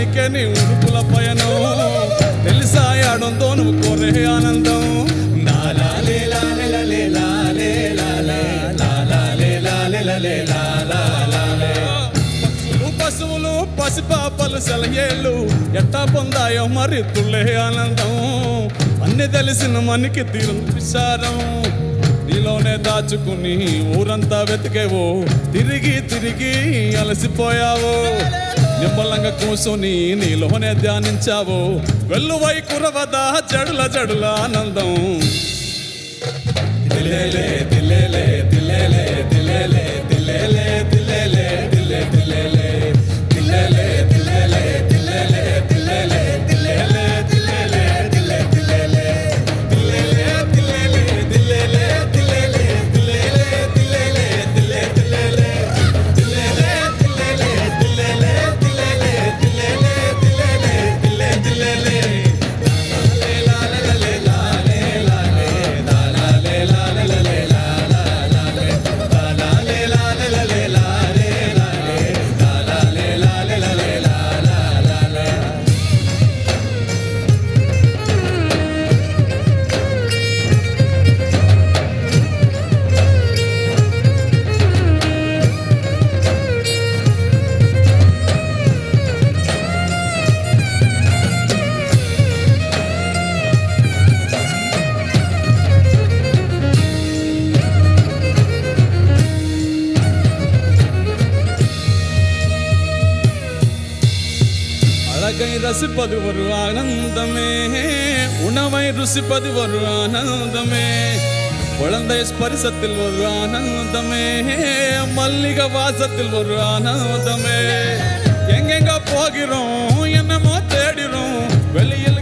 దానికే నీ ఉడుపుల పయనం. తెలిసాయాడంతో నువ్వు కోరే ఆనందం. పక్షులు పశువులు పసిపాపలు సెలయేళ్ళు ఎట్టా పొందాయో మరి తుల్లే ఆనందం. అన్ని తెలిసిన మనకి తీరు విచారం నీలోనే దాచుకుని ఊరంతా వెతికేవో. తిరిగి తిరిగి అలసిపోయావో. నిమ్మలంగా కూసుని నీలోనే ధ్యానించావో. వెల్లువై కురవదా జడుల జడుల ఆనందం. దిలేలే దిలేలే దిలేలే దిలేలే దిలేలే அழகை ரசிப்பது ஒரு ஆனந்தமே. உணவை ருசிப்பது ஒரு ஆனந்தமே. குழந்தை ஸ்பரிசத்தில் ஒரு ஆனந்தமே. மல்லிகை வாசத்தில் ஒரு ஆனந்தமே. எங்கெங்க போகிறோம் என்னமோ தேடிறோம். வெளியில்